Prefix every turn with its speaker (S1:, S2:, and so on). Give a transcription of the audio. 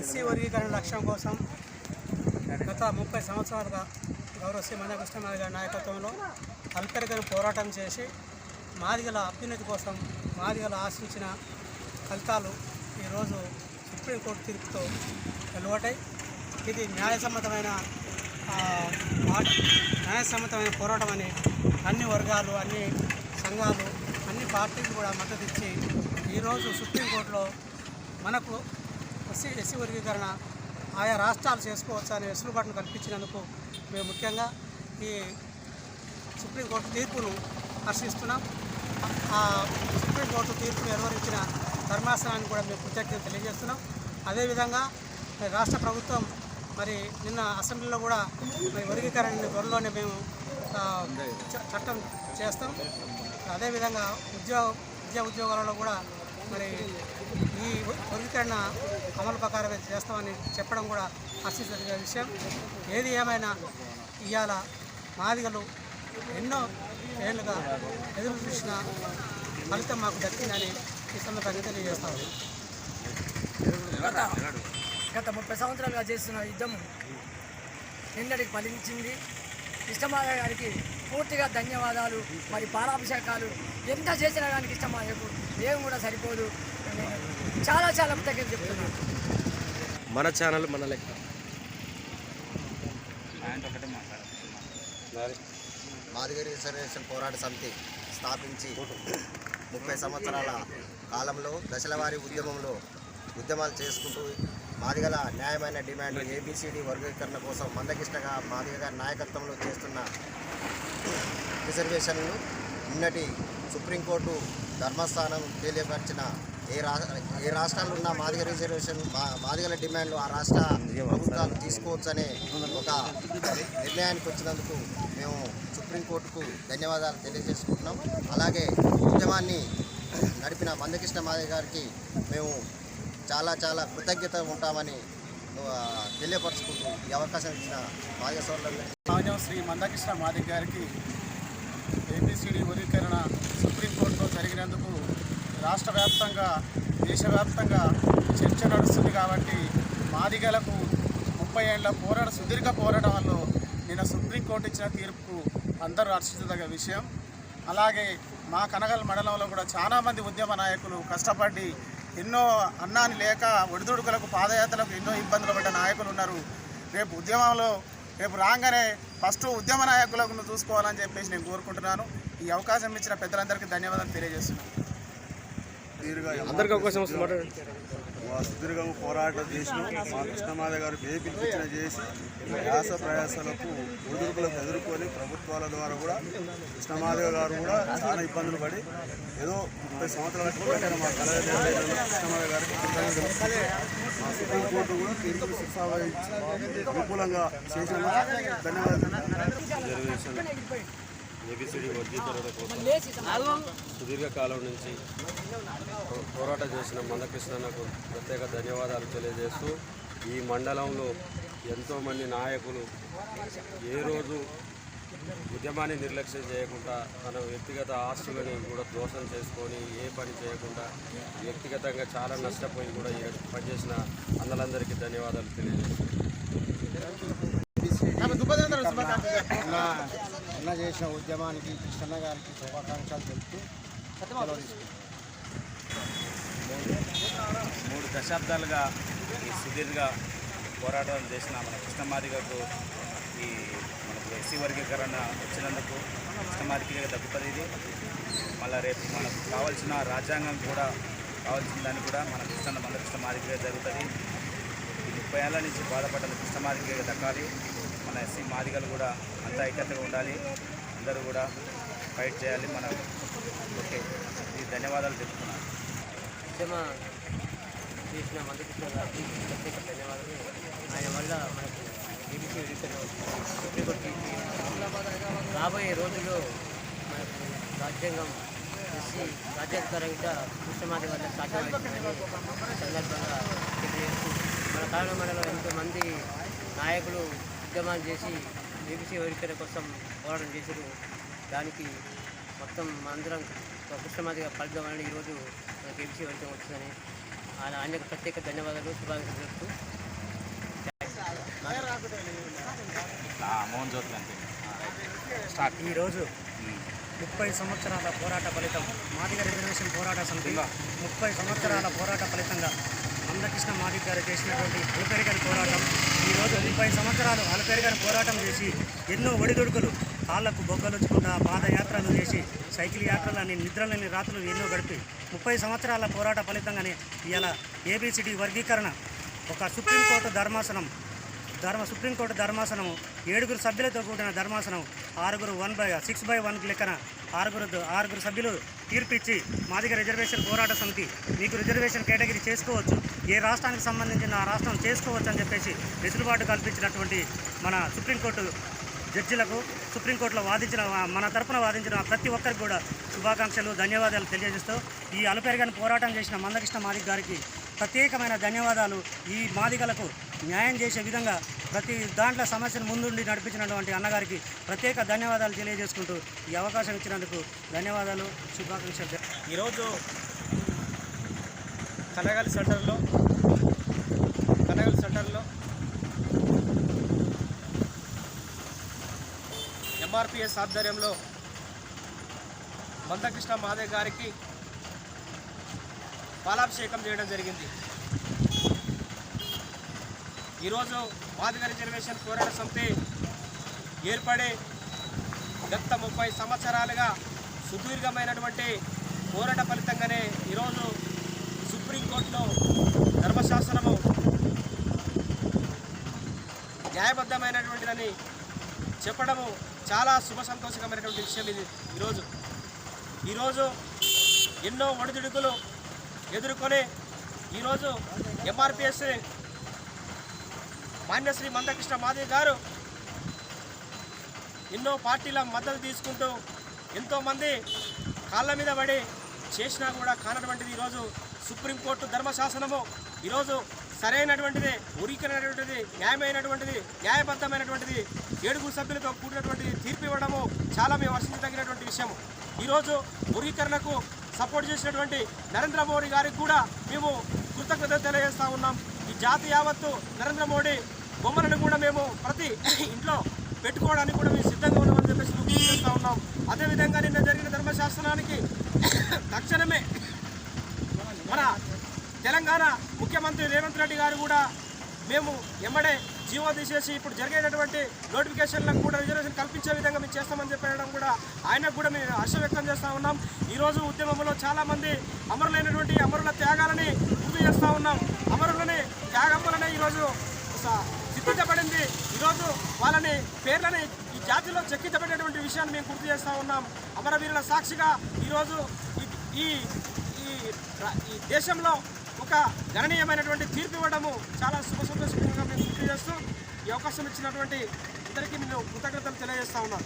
S1: SC వర్గీకరణ లక్ష్యం కోసం గత ముప్పై సంవత్సరాలుగా గౌరవ శ్రీ మందకృష్ణమాది గారి నాయకత్వంలో అల్పెరగని పోరాటం చేసి మాదిగల అభ్యున్నతి కోసం మాదిగల ఆశించిన ఫలితాలు ఈరోజు సుప్రీంకోర్టు తీర్పుతో వెలువటాయి ఇది న్యాయసమ్మతమైన న్యాయసమ్మతమైన పోరాటం అని అన్ని వర్గాలు అన్ని సంఘాలు అన్ని పార్టీలు కూడా మద్దతు ఇచ్చి ఈరోజు సుప్రీంకోర్టులో మనకు ఎస్సీ ఎస్సీ వర్గీకరణ ఆయా రాష్ట్రాలు చేసుకోవచ్చు అనే వెసులుబాటును కల్పించినందుకు మేము ముఖ్యంగా ఈ సుప్రీంకోర్టు తీర్పును హర్షిస్తున్నాం. ఆ సుప్రీంకోర్టు తీర్పును నిర్వహించిన ధర్మాసనాన్ని కూడా మేము కృతజ్ఞత తెలియజేస్తున్నాం. అదేవిధంగా రాష్ట్ర ప్రభుత్వం మరి నిన్న అసెంబ్లీలో కూడా మరి వర్గీకరణని త్వరలోనే మేము చట్టం చేస్తాం. అదేవిధంగా ఉద్యోగ విద్యా ఉద్యోగాలలో కూడా మరి ఈ వర్గీకరణ అమలు ప్రకారమే చేస్తామని చెప్పడం కూడా హర్షించదగిన విషయం. ఏది ఏమైనా ఇవాళ మాదిగలు ఎన్నో ఏళ్ళుగా ఎదురు చూసిన ఫలితం మాకు దక్కిందని ఈ సందర్భంగా తెలియజేస్తాము.
S2: గత గత ముప్పై సంవత్సరాలుగా చేస్తున్న యుద్ధం నిన్నటికి ఫలించింది. కృష్ణమాయ గారికి పూర్తిగా ధన్యవాదాలు మరి పాలాభిషేకాలు ఎంత చేసినా కానీ కృష్ణమాయకు ఏం కూడా సరిపోదు. చాలా చాలా కృతజ్ఞత చెప్తున్నాను.
S3: మన ఛానల్ మన లెక్క.
S4: మాదిగరి రిజర్వేషన్ పోరాట సమితి స్థాపించి ముప్పై సంవత్సరాల కాలంలో దశలవారీ ఉద్యమంలో ఉద్యమాలు చేసుకుంటూ మాదిగల న్యాయమైన డిమాండ్ ఏబిసిడి వర్గీకరణ కోసం మందకిష్టగా మాదిగ గారి నాయకత్వంలో చేస్తున్న రిజర్వేషన్లు నిన్నటి సుప్రీంకోర్టు ధర్మస్థానం తెలియపరిచిన ఏ రా ఏ రాష్ట్రాల్లో ఉన్న మాదిగ రిజర్వేషన్ మా మాదిగల డిమాండ్లు ఆ రాష్ట్ర ప్రభుత్వాలు తీసుకోవచ్చనే ఒక నిర్ణయానికి వచ్చినందుకు మేము సుప్రీంకోర్టుకు ధన్యవాదాలు తెలియజేసుకుంటున్నాం. అలాగే ఉద్యమాన్ని నడిపిన మందకృష్ణ మాదిగ గారికి మేము చాలా చాలా కృతజ్ఞత ఉంటామని తెలియపరచుకుంటూ తెలియపరుచుకుంటూ ఈ అవకాశం ఇచ్చిన మాదిగ
S1: సోదరులందరికీ. శ్రీ మందకృష్ణ మాదిక్ గారికి ఏపీసీడీ వర్గీకరణ సుప్రీంకోర్టులో జరిగినందుకు రాష్ట్ర వ్యాప్తంగా దేశవ్యాప్తంగా చర్చ నడుస్తుంది కాబట్టి మాదిగలకు ముప్పై ఏళ్ళ పోరాట సుదీర్ఘ పోరాటంలో నిన్న సుప్రీంకోర్టు ఇచ్చిన తీర్పుకు అందరూ హర్షించదగ్గ విషయం. అలాగే మా కనగల్ మండలంలో కూడా చాలామంది ఉద్యమ నాయకులు కష్టపడి ఎన్నో అన్నాన్ని లేక ఒడిదుడుకులకు పాదయాత్రలకు ఎన్నో ఇబ్బందులు పడ్డ నాయకులు ఉన్నారు. రేపు ఉద్యమంలో రేపు రాగానే ఫస్ట్ ఉద్యమ నాయకులకు చూసుకోవాలని చెప్పేసి నేను కోరుకుంటున్నాను. ఈ అవకాశం ఇచ్చిన పెద్దలందరికీ ధన్యవాదాలు తెలియజేస్తున్నాను.
S3: అందరికీ అవకాశం వస్తుంది
S5: మా సుదీర్ఘం పోరాటం చేసినాం మా కృష్ణమాద గారు ఏ పిలిపించిన చేసి వ్యాస ప్రయాసాలకు ఒడిదుడుకులకు ఎదుర్కొని ప్రభుత్వాల ద్వారా కూడా కృష్ణమాదేవ గారు కూడా చాలా ఇబ్బందులు పడి ఏదో ముప్పై సంవత్సరాల క్రితం మా కళ కృష్ణమాదేవ గారికి. మా సుప్రీంకోర్టు కూడా తీర్పులు శిక్షావహించి అనుకూలంగా చేసిన ధన్యవాదాలు
S3: ఏబిసిడి వర్గీకరణ కోసం సుదీర్ఘకాలం నుంచి పోరాటం చేసిన మందకృష్ణకు ప్రత్యేక ధన్యవాదాలు తెలియజేస్తూ ఈ మండలంలో ఎంతోమంది నాయకులు ఏ రోజు ఉద్యమాన్ని నిర్లక్ష్యం చేయకుండా తన వ్యక్తిగత ఆస్తులని కూడా దోషం చేసుకొని ఏ పని చేయకుండా వ్యక్తిగతంగా చాలా నష్టపోయి కూడా ఈ పనిచేసిన అన్నలందరికీ ధన్యవాదాలు తెలియజేస్తున్నాను
S4: అన్న చేసిన ఉద్యమానికి కృష్ణన్న గారికి శుభాకాంక్షలు తెలుపుతూ
S6: మూడు దశాబ్దాలుగా ఈ సుదీర్ఘ పోరాటం చేసిన మన కృష్ణమాదిగకు ఈ మనకు ఎస్సీ వర్గీకరణ వచ్చినందుకు కృష్ణమాదిగా దక్కుతుంది ఇది. మళ్ళీ రేపు మనకు కావాల్సిన రాజ్యాంగం కూడా కావాల్సిన దాన్ని కూడా మన కృష్ణ మన కృష్ణమాదిగా జరుగుతుంది. ఈ ముప్పై ఏళ్ళ నుంచి బాధపడ్డ కృష్ణమాదిగా దక్కాలి. మన ఎస్సీ మాదిగలు కూడా అంత ఐక్యతగా ఉండాలి. అందరూ కూడా ఫైట్ చేయాలి మన ఓకే. ఈ ధన్యవాదాలు చెప్తున్నాను
S2: ఉద్యమ చేసిన మందకృష్ణ గారికి ప్రత్యేక ధన్యవాదాలు. ఆయన వల్ల మనకు బీబీసీ సుప్రీంకోర్టు రాబోయే రోజుల్లో మనకు రాజ్యాంగం ఎస్సీ రాజ్యాంగపరంగా కృష్ణమాది వల్ల సాధ్యమవుతుందని సందర్భంగా తెలియజేస్తూ మన కారణ మండలం ఎంతోమంది నాయకులు ఉద్యమాలు చేసి బీబీసీ వర్గీకరణ కోసం పోరాటం చేశారు. దానికి మొత్తం అందరం కృష్ణమాదిగా ఫలితం ఈరోజు మనకి ఏబీసీ వర్గం వచ్చిందని
S7: ఆయన ఆయనకు ప్రత్యేక ధన్యవాదాలు శుభాకాంక్షలు చెప్తూ
S8: ఈరోజు ముప్పై సంవత్సరాల పోరాట ఫలితం మాదిగ రిజర్వేషన్ పోరాట సమితి ముప్పై సంవత్సరాల పోరాట ఫలితంగా మందకృష్ణ మాదిక్ గారు చేసినటువంటి అలపెరగని పోరాటం. ఈరోజు ముప్పై సంవత్సరాలు అలపెరగని పోరాటం చేసి ఎన్నో ఒడిదుడుకులు కాళ్ళకు బొగ్గలుచ్చుకుంటా పాదయాత్రలు చేసి సైకిల్ యాత్రలని నిద్రలేని రాత్రులు ఎన్నో గడిపి ముప్పై సంవత్సరాల పోరాట ఫలితంగానే ఇవాళ ఏబిసిడి వర్గీకరణ ఒక సుప్రీంకోర్టు ధర్మాసనం ధర్మ సుప్రీంకోర్టు ధర్మాసనం ఏడుగురు సభ్యులతో కూడిన ధర్మాసనం ఆరుగురు one by six by one లెక్కన ఆరుగురు ఆరుగురు సభ్యులు తీర్పిచ్చి మాదిగ రిజర్వేషన్ పోరాట సమితి మీకు రిజర్వేషన్ కేటగిరీ చేసుకోవచ్చు ఏ రాష్ట్రానికి సంబంధించిన ఆ రాష్ట్రం చేసుకోవచ్చు అని చెప్పేసి వెసులుబాటు కల్పించినటువంటి మన సుప్రీంకోర్టు జడ్జిలకు సుప్రీంకోర్టులో వాదించిన మన తరపున వాదించిన ప్రతి ఒక్కరికి కూడా శుభాకాంక్షలు ధన్యవాదాలు తెలియజేస్తూ ఈ అలుపెరగని పోరాటం చేసిన మందకృష్ణ మాదిగ గారికి ప్రత్యేకమైన ధన్యవాదాలు. ఈ మాదిగలకు న్యాయం చేసే విధంగా ప్రతి దాంట్లో సమస్యను ముందుండి నడిపించినటువంటి అన్నగారికి ప్రత్యేక ధన్యవాదాలు తెలియజేసుకుంటూ ఈ అవకాశం ఇచ్చినందుకు ధన్యవాదాలు శుభాకాంక్షలు.
S9: ఈరోజు కనగల్ సెంటర్లో కనగల్ సెంటర్లో ఎంఆర్పిఎస్ ఆధ్వర్యంలో మందకృష్ణ మాదే గారికి పాలాభిషేకం చేయడం జరిగింది. ఈరోజు మాదిగ రిజర్వేషన్ పోరాట సమితి ఏర్పడి గత ముప్పై సంవత్సరాలుగా సుదీర్ఘమైనటువంటి పోరాట ఫలితంగానే ఈరోజు సుప్రీంకోర్టులో ధర్మశాస్త్రము న్యాయబద్ధమైనటువంటిదని చెప్పడము చాలా శుభ సంతోషకమైనటువంటి విషయం ఇది ఈరోజు. ఈరోజు ఎన్నో ఒడిదుడుకులు ఎదుర్కొని ఈరోజు ఎంఆర్పిఎస్ మాన్యశ్రీ మందకృష్ణ మాధవి గారు ఎన్నో పార్టీల మద్దతు తీసుకుంటూ ఎంతోమంది కాళ్ళ మీద పడి చేసినా కూడా కానటువంటిది ఈరోజు సుప్రీంకోర్టు ధర్మశాసనము. ఈరోజు సరైనటువంటిది ఉరికినటువంటిది న్యాయమైనటువంటిది న్యాయబద్ధమైనటువంటిది ఏడుగురు సభ్యులతో కూడినటువంటిది తీర్పు ఇవ్వడము చాలా మేము వర్షించదగినటువంటి విషయము. ఈరోజు ఉరీకరణకు సపోర్ట్ చేసినటువంటి నరేంద్ర మోడీ గారికి కూడా మేము కృతజ్ఞత తెలియజేస్తా ఉన్నాం. ఈ జాతి యావత్తు నరేంద్ర మోడీ బొమ్మలను కూడా మేము ప్రతి ఇంట్లో పెట్టుకోవడానికి కూడా మేము సిద్ధంగా ఉన్నామని చెప్పేసి మేము గుర్తు ఉన్నాం. అదేవిధంగా నిన్న జరిగిన ధర్మశాస్త్రానికి తక్షణమే మన తెలంగాణ ముఖ్యమంత్రి రేవంత్ రెడ్డి గారు కూడా మేము ఎమ్మడే జీవో తీసేసి ఇప్పుడు జరిగేటటువంటి నోటిఫికేషన్లకు కూడా రిజర్వేషన్ కల్పించే విధంగా మేము చేస్తామని చెప్పడం కూడా ఆయనకు కూడా మేము హర్ష వ్యక్తం చేస్తూ ఉన్నాం. ఈరోజు ఉద్యమంలో చాలామంది అమరులైనటువంటి అమరుల త్యాగాలని గుర్తు చేస్తూ ఉన్నాం. అమరులని త్యాగం వలన ఈరోజు స- ఈరోజు వాళ్ళని పేర్లని ఈ జాతిలో చెక్కించబడినటువంటి విషయాన్ని మేము గుర్తు చేస్తూ ఉన్నాం. అమరవీరుల సాక్షిగా ఈరోజు ఈ- ఈ దేశంలో ఒక గణనీయమైనటువంటి తీర్పు ఇవ్వడము చాలా శుభ సంతోషంగా మేము గుర్తు చేస్తూ ఈ అవకాశం ఇచ్చినటువంటి ఇద్దరికి నేను కృతజ్ఞతలు తెలియజేస్తా ఉన్నాను.